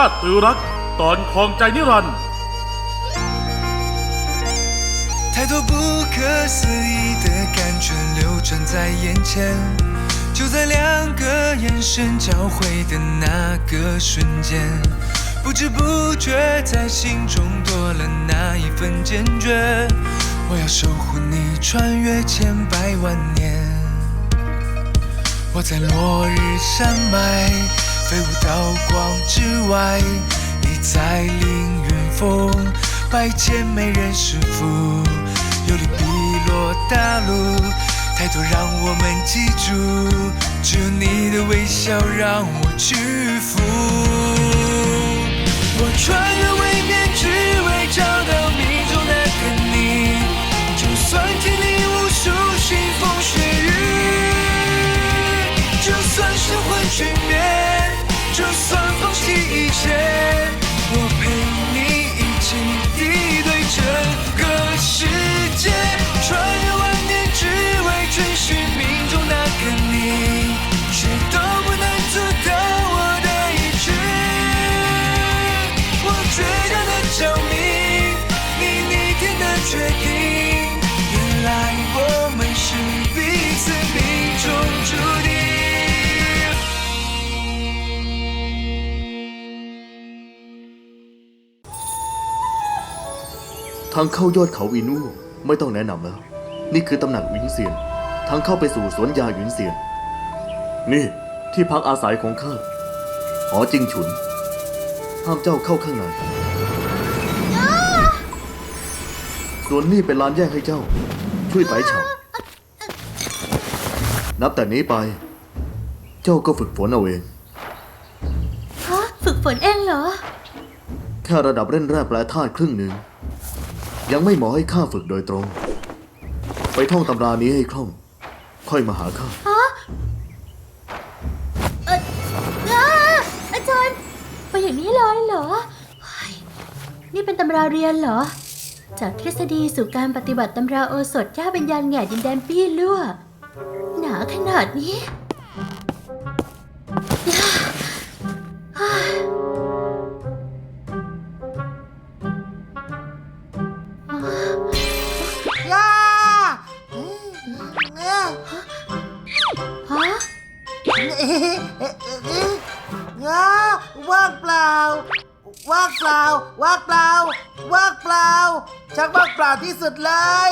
ราชตือรัก ตอนคลองใจนิรันดร์ 太多不可思议的感觉流转在眼前，就在两个眼神交汇的那个瞬间，不知不觉在心中多了那一份坚决。我要守护你，穿越千百万年。我在落日山脉 飞舞到光之外，你在凌云峰拜见美人师傅，游历碧落大陆，太多让我们记住，只有你的微笑让我屈服。我穿越位面，只为找到命中那个你。就算经历无数腥风血雨，就算神魂俱灭，谢。 ทางเข้ายอดเขาวีนูไม่ต้องแนะนำแล้ว นี่คือตำหนักหวินเซียน ทางเข้าไปสู่สวนยาหวินเซียน นี่ที่พักอาศัยของข้าหอจิงฉุน ห้ามเจ้าเข้าข้างในส่วนนี่เป็นลานแยกให้เจ้า ช่วยไปเฉานับแต่นี้ไป เจ้าก็ฝึกฝนเอาเองฮะฝึกฝนเองเหรอ แค่ระดับเล่นแร่แปลธาตุครึ่งหนึ่ง ยังไม่เหมาะให้ข้าฝึกโดยตรง ไปท่องตำรานี้ให้คล่อง ค่อยมาหาข้า ฮะเอ่ออาอาจารย์ ไปอย่างนี้เลยเหรอเฮ้ยนี่เป็นตำราเรียนเหรอ จากทฤษฎีสู่การปฏิบัติตำราโอสถย่าเป็นยานแหง่ดินแดนปี้ลั่ว หนาขนาดนี้ย่าเฮ้ย งาว่างเปล่า ว่างเปล่า ว่างเปล่า ว่างเปล่าชักว่างเปล่าที่สุดเลย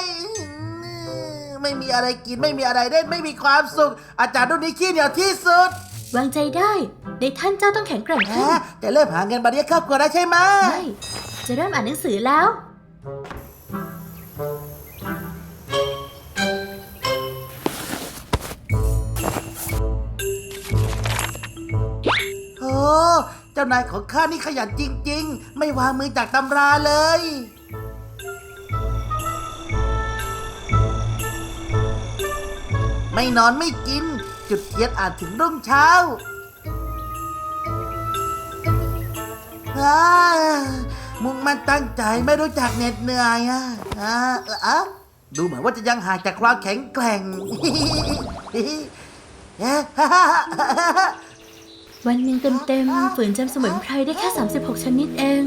ไม่มีอะไรกินไม่มีอะไรเล่นไม่มีความสุข อาจารย์รุ่นนี้ขี้เหนียวที่สุด วางใจได้ในท่านเจ้าต้องแข็งแกร่งแหมขึ้นจะเริ่มหาเงินมาเลี้ยงครอบครัวแล้ใช่ไหมไม่จะเริ่มอ่านหนังสือแล้ว เจ้านายของข้านี่ขยันจริง ๆ ไม่วางมือจากตำราเลย ไม่นอนไม่กิน จุดเทียนอ่านถึงรุ่งเช้าามุ่งมันตั้งใจไม่รู้จักเหน็ดเหนื่อยอะอะดูเหมือนว่าจะยังห่างจากความแข็งแกร่ง วันหนึ่งเต็มๆฝืนจำสมุนไพรได้แค่ 36 ชนิดเอง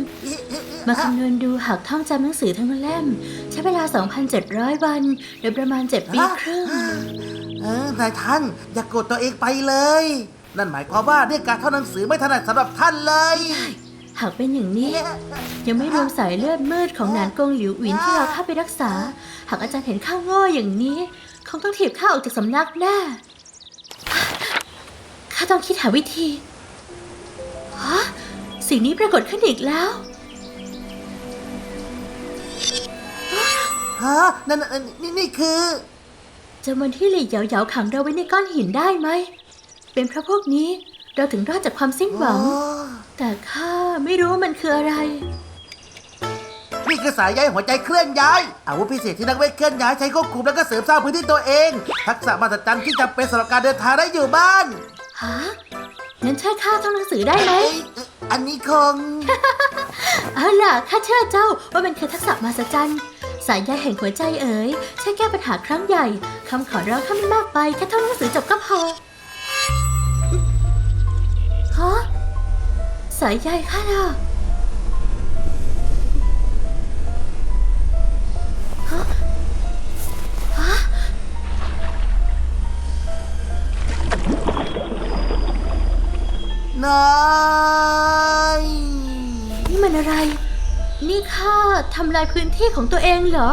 มาคำนวณดูหากท่องจำหนังสือทั้งเล่ม ใช้เวลา 2,700 วันโดยประมาณ 7 ปีครึ่ง เออนายท่าน อย่ากดตัวเองไปเลย นั่นหมายความว่าเรื่องการท่องหนังสือไม่ถนัดสำหรับท่านเลย หากเป็นอย่างนี้ ยังไม่รวมสายเลือดมืดของหนานกงหลิวหวินที่เราเข้าไปรักษา หากอาจารย์เห็นข้าโง่อย่างนี้ คงต้องถีบข้าออกจากสำนักแน่าต้องคิดหาวิธีฮะสิ่งนี้ปรากฏขึ้นอีกแล้วฮะนั่นนั่นนี่นี่คือ จำวันที่หลี่เหยาเหยาขังเราไว้ในก้อนหินได้ไหม เป็นเพราะพวกนี้เราถึงรอดจากความสิ้นหวัง แต่ข้าไม่รู้ว่ามันคืออะไร นี่คือสายใยหัวใจเคลื่อนย้าย อาวุธพิเศษที่นักเวทเคลื่อนย้ายใช้ควบคุมแล้วก็เสริมสร้างพื้นที่ตัวเอง ทักษะมหัศจรรย์ที่จำเป็นสำหรับการเดินทางได้อยู่บ้าน ฮะงั้นช่วยข้าท่องหนังสือได้ไหม เอ้ยเอ่ออันนี้คง เอาล่ะข้าเชื่อเจ้าว่ามันคือทักษะมหัศจรรย์ สายใยแห่งหัวใจเอ๋ยช่วยแก้ปัญหาครั้งใหญ่ คำขอร้องข้าไม่มากไป แค่ท่องหนังสือจบก็พอฮะสสายใยข้าล่ะฮะ นายนี่มันอะไร นี่ข้าทำลายพื้นที่ของตัวเองเหรอ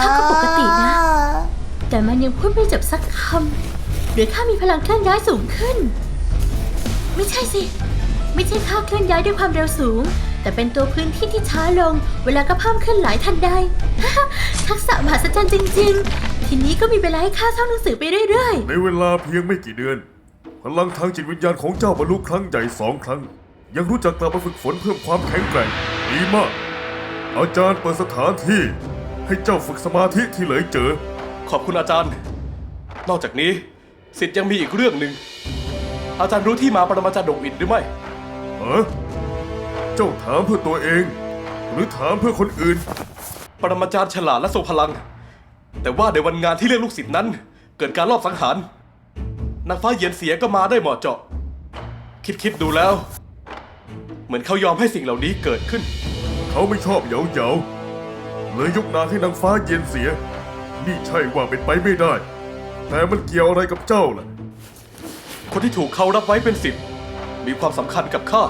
ข้าก็ปกตินะ แต่มันยังพูดไม่จบสักคำหรือข้ามีพลังเคลื่อนย้ายสูงขึ้น ไม่ใช่สิ ไม่ใช่ข้าเคลื่อนย้ายด้วยความเร็วสูง แต่เป็นตัวพื้นที่ที่ช้าลง เวลาก็เพิ่มขึ้นหลายทันใดทักษะมหัศจรรย์จริง ๆ ทีนี้ก็มีเวลาให้ข้าท่องหนังสือไปเรื่อยในเวลาเพียงไม่กี่เดือน พลังทางจิตวิญญาณของเจ้าบรรลุครั้งใหญ่สองครั้ง ยังรู้จักกลับมาฝึกฝนเพิ่มความแข็งแกร่งดีมาก อาจารย์เปิดสถานที่ ให้เจ้าฝึกสมาธิที่เหลยเจอ ขอบคุณอาจารย์ นอกจากนี้สิทธิ์ยังมีอีกเรื่องหนึ่ง อาจารย์รู้ที่มาปรมาจารย์ดงอินหรือไม่ เออเจ้าถามเพื่อตัวเอง หรือถามเพื่อคนอื่น ปรมาจารย์ฉลาดและทรงพลัง แต่ว่าในวันงานที่เรียกลูกศิษย์นั้น เกิดการลอบสังหารนางฟ้าเหยียนเสียก็มาได้เหมาะเจาะ คิดคิดๆดูแล้ว เหมือนเขายอมให้สิ่งเหล่านี้เกิดขึ้น เขาไม่ชอบเหยาเหยาเลยยกนางให้นางฟ้าเย็นเสีย นี่ใช่ว่าเป็นไปไม่ได้ แต่มันเกี่ยวอะไรกับเจ้าล่ะ คนที่ถูกเขารับไว้เป็นศิษย์มีความสำคัญกับข้า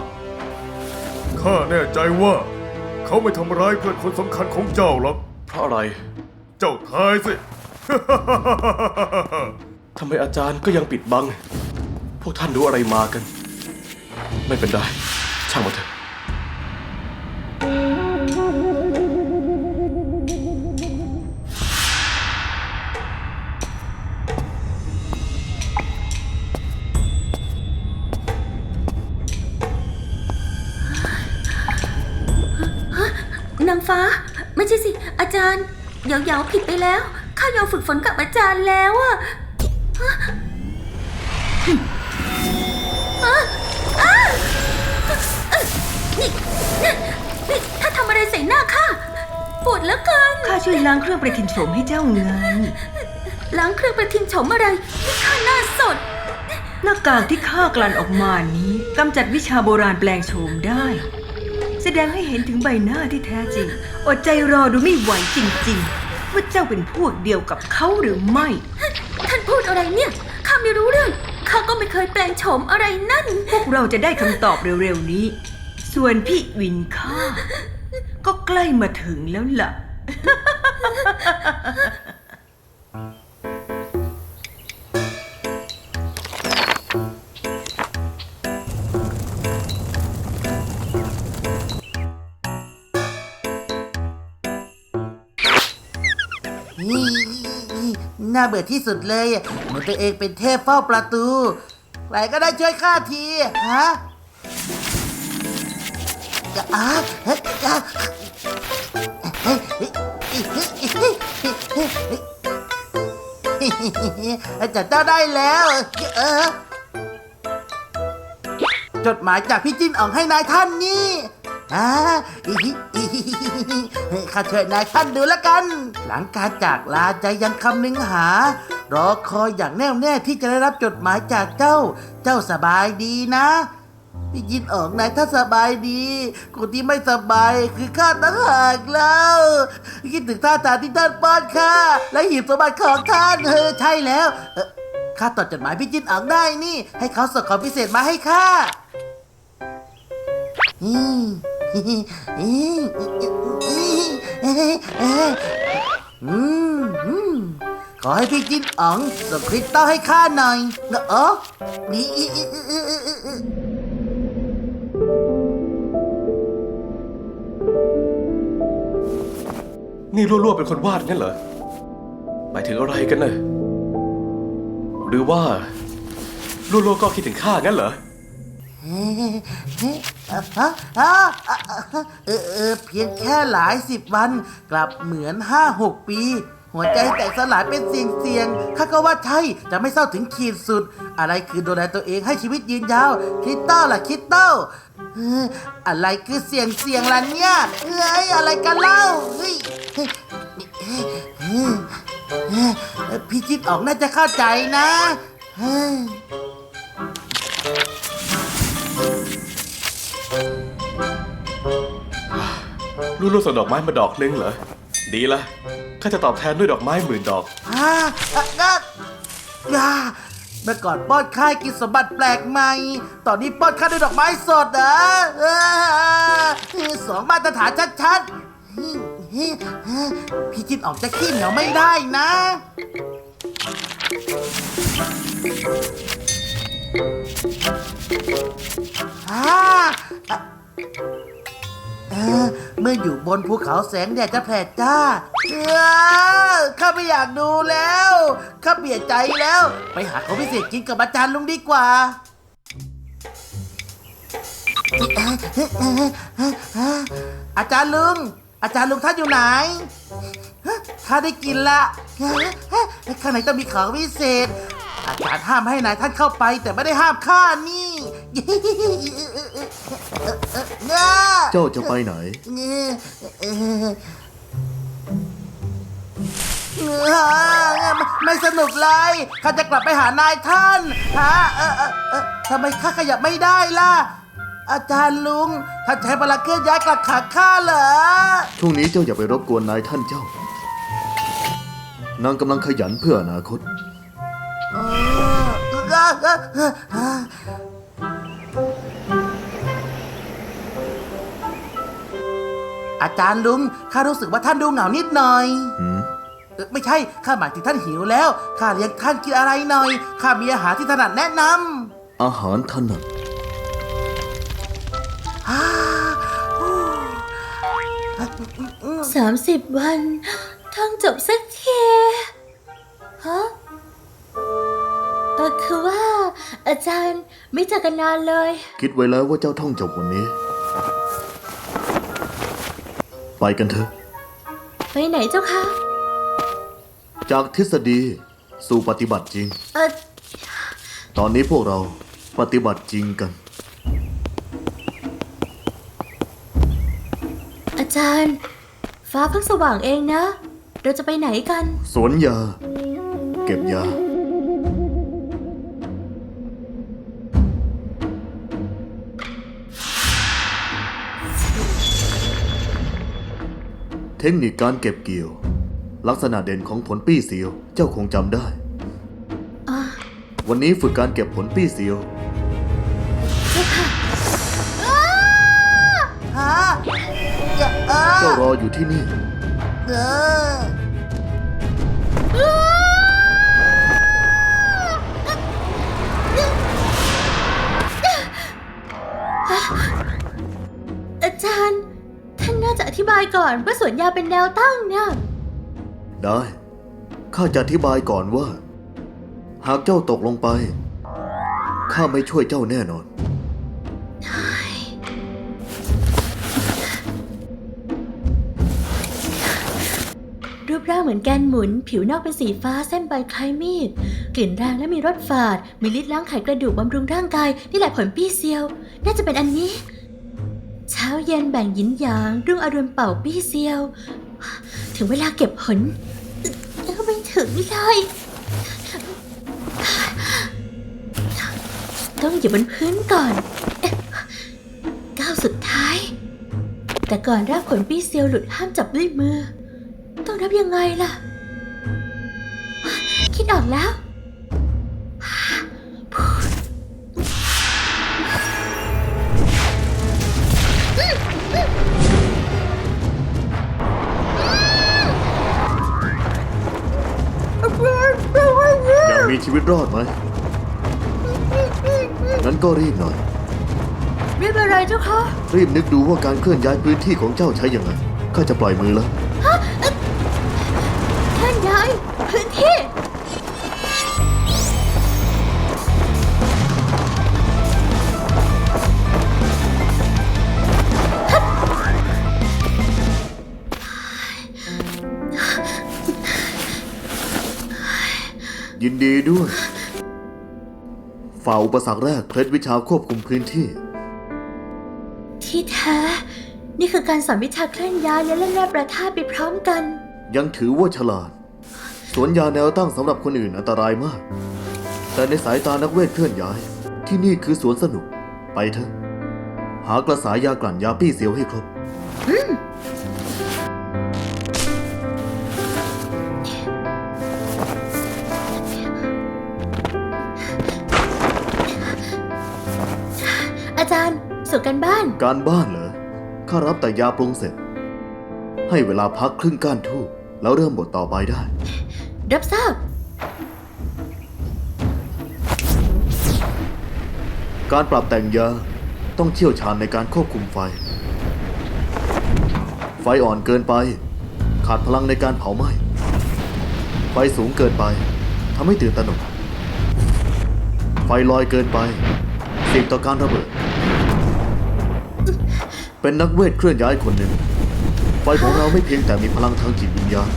ข้าแน่ใจว่า เขาไม่ทำร้ายเพื่อนคนสำคัญของเจ้าหรอก เพราะอะไร เจ้าทายสิ ทำไมอาจารย์ก็ยังปิดบัง พวกท่านรู้อะไรมากัน ไม่เป็นไร ช่างมันเถอะๆนางฟ้า ไม่ใช่สิ อาจารย์ เยาๆผิดไปแล้วข้ายอมฝึกฝนกับอาจารย์แล้วอะฮะฮะอ้านี่นี่นี่ถ้าทำอะไรใส่หน้าข้าปวดเหลือเกินข้าช่วยล้างเครื่องประทินโฉมให้เจ้าไงล้างเครื่องประทินโฉมอะไรนี่ข้าหน้าสด หน้ากากที่ข้ากลั่นออกมานี้กำจัดวิชาโบราณแปลงโฉมได้ แสดงให้เห็นถึงใบหน้าที่แท้จริง อดใจรอดูไม่ไหวจริงๆ ว่าเจ้าเป็นพวกเดียวกับเขาหรือไม่ ท่านพูดอะไรเนี่ย ข้าไม่รู้เรื่อง ข้าก็ไม่เคยแปลงโฉมอะไรนั่น พวกเราจะได้คำตอบเร็วๆนี้ ส่วนพี่วินข้าก็ใกล้มาถึงแล้วล่ะ น่าเบื่อที่สุดเลยเหมือนตัวเองเป็นเทพเฝ้าประตูใครก็ได้ช่วยข้าทีฮะจะอะเฮ้ยอะเฮ้ยจัดเจ้าได้แล้ว เออ จดหมายจากพี่จิ้นอ่องให้นายท่านนี่ อ่าอีฮิอีฮิข้าช่วยนายท่านดูแล้วกัน หลังการจากลาใจยังคำนึงหา รอคอยอย่างแน่วแน่ที่จะได้รับจดหมายจากเจ้า เจ้าสบายดีนะพี่ยินออกนายถ้าสบายดี คนที่ไม่สบายคือข้าตั้งหากแล้วคิดถึงท่าทางที่ท่านป้อนข้าและหยิบสมบัติของท่านเออใช่แล้วข้าตอบจดหมายพี่จินออกได้นี่ ให้เขาส่งของพิเศษมาให้ข้าอืม ขอให้พี่จินอ๋องส่งคริสตัลให้ข้าหน่อยนะอ๋อนี่นี่รั่วๆเป็นคนวาดงั้นเหรอ หมายถึงอะไรกันเน่ะหรือว่ารั่วๆก็คิดถึงข้างั้นเหรออะฮะอะอะอะ เออเออเพียงแค่หลายสิบวัน กลับเหมือนห้าหกปี หัวใจแตกสลายเป็นเสียงเสียงข้าก็ว่าใช่จะไม่เศร้าถึงขีดสุด อะไรคือดูแลตัวเองให้ชีวิตยืนยาวคิดเต้าล่ะคิดเต้าเอะไรคือเสียงเสียงล่ะเนี่ยเฮ้ยอะไรกันเล่าเฮ้ยพี่คิดออกน่าจะเข้าใจนะเฮ้ย รู้รู้ส่งดอกไม้มาดอกนึงเหรอ ดีละข้าจะตอบแทนด้วยดอกไม้หมื่นดอกอ่าอะอะอ่าเมื่อก่อนป้อนข้ากินสมบัติแปลกใหม่ ตอนนี้ป้อนข้าด้วยดอกไม้สดเหรอเออสองมาตรฐานชัดๆ พี่จินออกจากขี้เหนียวไม่ได้นะ อ่า เออเมื่ออยู่บนภูเขาแสงแดดจะแผดจ้าเออข้าไม่อยากดูแล้วข้าเบียดใจแล้ว ไปหาของพิเศษกินกับอาจารย์ลุงดีกว่า อาจารย์ลุง อาจารย์ลุงท่านอยู่ไหนข้าได้กินละข้างในต้องมีของพิเศษ อาจารย์ห้ามให้นายท่านเข้าไป แต่ไม่ได้ห้ามข้านี่ เจ้าจะไปไหน ไม่สนุกเลยข้าจะกลับไปหานายท่านฮะเออเออเออทำไมข้าขยับไม่ได้ล่ะ อาจารย์ลุงท่านใช้พลังเคลื่อนย้ายกลับขาข้าเหรอ ช่วงนี้เจ้าอย่าไปรบกวนนายท่านเจ้า นางกำลังขยันเพื่ออนาคต อาจารย์ลุงข้ารู้สึกว่าท่านดูเหงานิดหน่อยหืมเอ่อไม่ใช่ข้าหมายถึงท่านหิวแล้วข้าเลี้ยงท่านกินอะไรหน่อยข้ามีอาหารที่ถนัดแนะนอาหารถนัดำอ่าฮู้สามสิบวันท่องจบสักทีฮะเออคือว่า อาจารย์ไม่เจอกันนานเลย คิดไว้แล้วว่าเจ้าท่องจบวันนี้ ไปกันเถอะ ไปไหนเจ้าคะ จากทฤษฎีสู่ปฏิบัติจริง เออตอนนี้พวกเราปฏิบัติจริงกัน อาจารย์ ฟ้าเพิ่งสว่างเองนะ เราจะไปไหนกัน สวนยา เก็บยา เทคนิคการเก็บเกี่ยว ลักษณะเด่นของผลปี้เสียวเจ้าคงจำได้อ่าวันนี้ฝึกการเก็บผลปี้เสียวฮะอย่าเออเจ้ารออยู่ที่นี่ เออ ก่อนว่าสวนยาเป็นแนวตั้งนะได้ ข้าจะอธิบายก่อนว่า หากเจ้าตกลงไป ข้าไม่ช่วยเจ้าแน่นอน รูปร่างเหมือนแกนหมุน ผิวนอกเป็นสีฟ้าเส้นใบคล้ายมีด กลิ่นแรงและมีรสฝาด มีฤทธิ์ล้างไขกระดูกบำรุงร่างกาย นี่แหละผลปี้เซียว น่าจะเป็นอันนี้เช้าเย็นแบ่งหยินหยางรุ่งอรุณเป่าปี้เซียว ถึงเวลาเก็บผลเอ้อไม่ถึงเลย ต้องอยู่บนพื้นก่อนก้าวสุดท้าย แต่ก่อนรับผลปี้เซียวหลุดห้ามจับด้วยมือ ต้องรับยังไงล่ะ คิดออกแล้ว รอดไหมงั้นก็รีบหน่อยเรียบอะไรเจ้าคะ รีบนึกดูว่าการเคลื่อนย้ายพื้นที่ของเจ้าใช้ยังไงข้าจะปล่อยมือแล้ว ดีด้วยฝ่าอุปสรรคแรกเคล็ดวิชาควบคุมพื้นที่ ที่แท้ นี่คือการสอนวิชาเคลื่อนย้ายและเล่นแร่ประท่าไปพร้อมกัน ยังถือว่าฉลาด สวนยาแนวตั้งสำหรับคนอื่นอันตรายมาก แต่ในสายตานักเวทเคลื่อนย้าย ที่นี่คือสวนสนุก ไปเถอะ หากระสายยากลั่นยาปี้เสียวให้ครบอาารย์สู่กันบ้าน การบ้านเหรอ ข้ารับแต่ยาปรุงเสร็จ ให้เวลาพักครึ่งก้านทูบแล้วเริ่มบทต่อไปได้ รับทราบ การปรับแต่งยาต้องเชี่ยวชาญในการควบคุมไฟ ไฟอ่อนเกินไป ขาดพลังในการเผาไหม้ ไฟสูงเกินไปทำให้ตื่นตระหนก ไฟลอยเกินไปเสี่ยงต่อการระเบิด เป็นนักเวทเคลื่อนย้ายคนหนึ่งไฟของเราไม่เพียงแต่มีพลังทางจิตวิญญาณ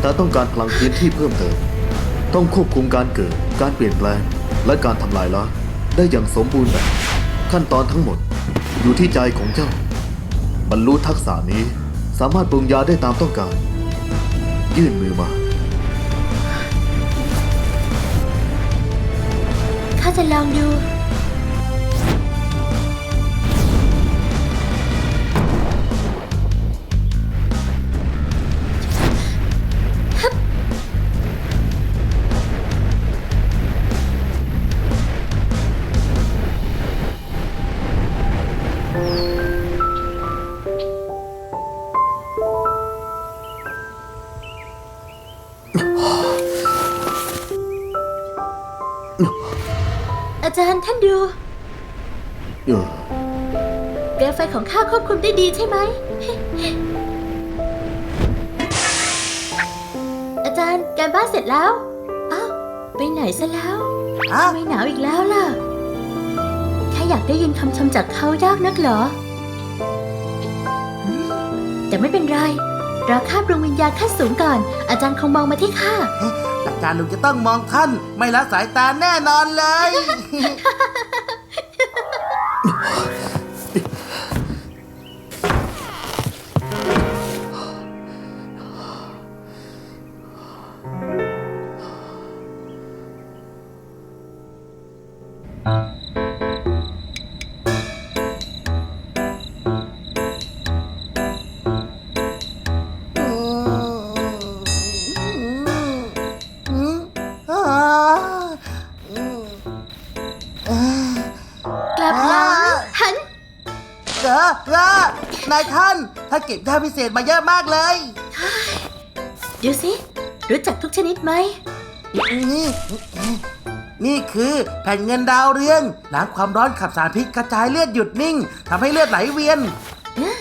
แต่ต้องการพลังพื้นที่เพิ่มเติม ต้องควบคุมการเกิด การเปลี่ยนแปลง และการทำลายล้างได้อย่างสมบูรณ์แบบ ขั้นตอนทั้งหมดอยู่ที่ใจของเจ้า บรรลุทักษะนี้สามารถปรุงยาได้ตามต้องการ ยื่นมือมา ข้าจะลองดู อาจารย์ท่านดู เออเปลวไฟของข้าควบคุมได้ดีใช่ไหม อาจารย์การบ้านเสร็จแล้ว อ้าว ไปไหนซะแล้วอ้าวทำไมหนาวอีกแล้วล่ะ แค่อยากได้ยินคำชมจากเขายากนักเหรออืมแต่ไม่เป็นไรรอข้าปรุงวิญญาณขั้นสูงก่อน อาจารย์คงมองมาที่ข้า อาจารย์ลุงจะต้องมองท่าน ไม่ละสายตาแน่นอนเลย นายท่าน ถ้านเก็บยาพิเศษมาเยอะมากเลย ดูสิ รู้จักทุกชนิดไหม นี่ นี่คือแผ่นเงินดาวเรืองล้างความร้อนขับสารพิษกระจายเลือดหยุดนิ่งทำให้เลือดไหลเวียนนี่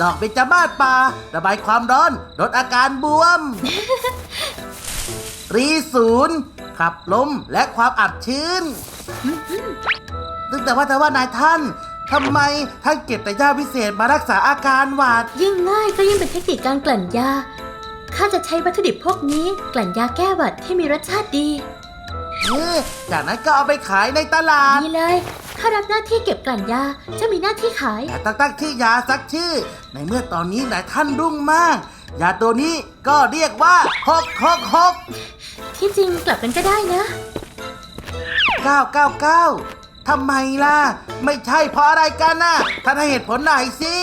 ดอกเบญจมาศป่า ระบายความร้อนลดอาการบวม รีศูนย์ขับลมและความอับชื้น แต่ว่าแต่ว่านายท่าน ทำไมท่านเก็บแต่ยาพิเศษมารักษาอาการหวาดยิ่งง่ายก็ยิ่งเป็นเทคนิคการกลั่นยา ข้าจะใช้วัตถุดิบพวกนี้กลั่นยาแก้หวัดให้มีรสชาติดีเออจากนั้นก็เอาไปขายในตลาดนี่เลย ข้ารับหน้าที่เก็บกลั่นยาเจะมีหน้าที่ขาย แต่ต้องตั้งชื่อยาสักชื่อ ในเมื่อตอนนี้นายท่านรุ่งมาก ยาตัวนี้ก็เรียกว่าหกหกหกที่จริงกลับกันก็ได้นะเก้าเก้าเก้า ทำไมล่ะ ไม่ใช่เพราะอะไรกันน่ะท่านให้เหตุผลหน่อยสิ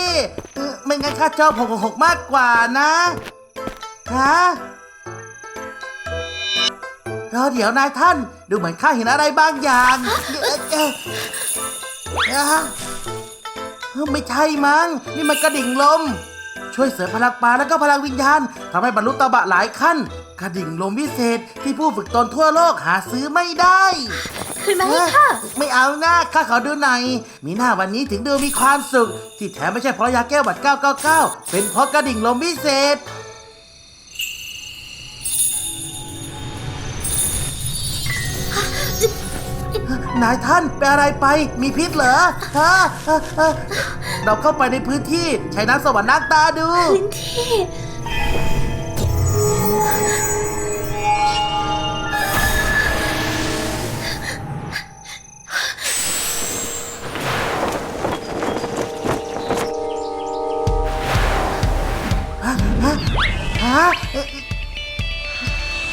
เออไม่งั้นข้าชอบหกหกหกมากกว่านะฮะรอเดี๋ยวนายท่านดูเหมือนข้าเห็นอะไรบางอย่างเอ่อเอ่อเอ่อเอ้อไม่ใช่มั้งนี่มันกระดิ่งลม ช่วยเสริมพลังปาแล้วก็พลังวิญญาณทำให้บรรลุตบะหลายขั้น กระดิ่งลมวิเศษที่ผู้ฝึกตนทั่วโลกหาซื้อไม่ได้ คืนมาให้ข้าไม่เอาหน้าข้าขอดูหน่อยมีหน้าวันนี้ถึงดูมีความสุข ที่แท้ไม่ใช่เพราะยาแก้หวัด999 เป็นเพราะกระดิ่งลมวิเศษ นายท่านเป็นอะไรไป มีพิษเหรอฮะฮะฮะเราเข้าไปในพื้นที่ใช้น้ำสวรรค์นักตาดู พื้นที่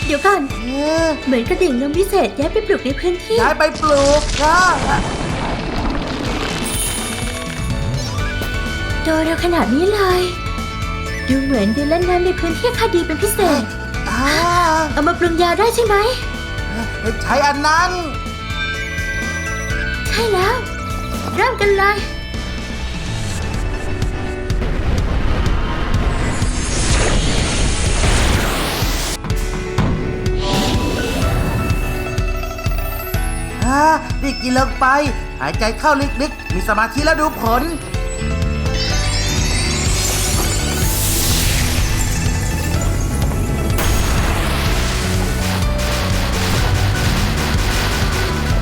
เดี๋ยวก่อนเอ่อเหมือนกระดิ่งลมพิเศษย้ายไปปลูกในพื้นที่ย้ายไปปลูกฮะโตเร็วขนาดนี้เลย ดูเหมือนดินเล่นน้ำในพื้นที่ค่าดีเป็นพิเศษ อ่าเอามาปรุงยาได้ใช่ไหม ใช้อันนั้น ใช่แล้ว เริ่มกันเลย รีบกินลงไป หายใจเข้าลึกๆ มีสมาธิแล้วดูผล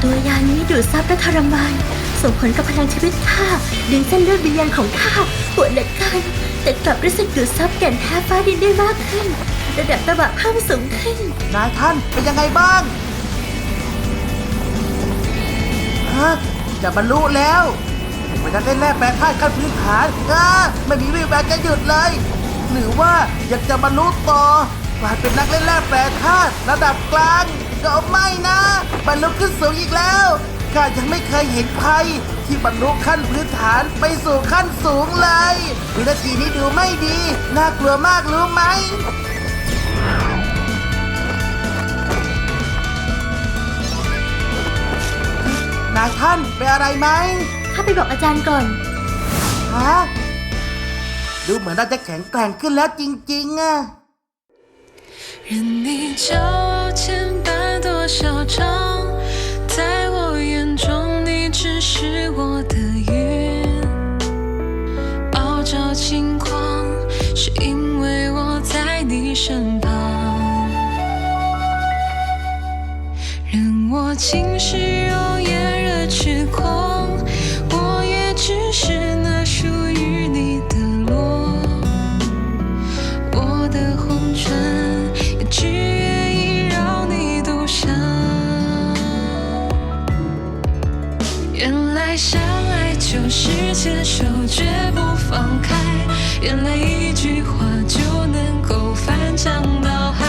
ตัวยานี้ดูดซับและทรมาน ส่งผลกับพลังชีวิตข้าดึงเส้นเลือดวิญญาณของข้าปวดเหลือเกินแต่กลับรู้สึกดูดซับแก่นแท้ฟ้าดินได้มากขึ้น ระดับตะบะเพิ่มสูงขึ้น นายท่านเป็นยังไงบ้าง ฮะจะบรรลุแล้วมันจะได้แลกแปลธาตุขั้นพื้นฐานอ่าไม่มีวี่แววจะหยุดเลย หรือว่าอยากจะบรรลุต่อกลายเป็นนักเล่นแร่แปรธาตุระดับกลาง ก็ไม่นะ บรรลุขึ้นสูงอีกแล้วข้ายังไม่เคยเห็นใครที่บรรลุขั้นพื้นฐานไปสู่ขั้นสูงเลยวินาทีนี้ดูไม่ดี น่ากลัวมากรู้ไหม นายท่านเป็นอะไรไหม ข้าไปบอกอาจารย์ก่อน ฮะ ดูเหมือนเราจะแข็งแกร่งขึ้นแล้วจริง ๆอะ 任你纠牵伴多少场，在我眼中你只是我的云。暴躁轻狂，是因为我在你身旁。任我情绪 是牵手绝不放开，原来一句话就能够翻江倒海，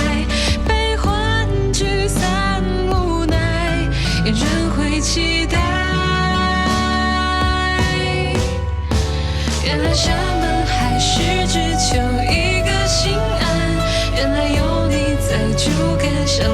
悲欢聚散无奈，也仍会期待。原来山盟海誓只求一个心安，原来有你在就更想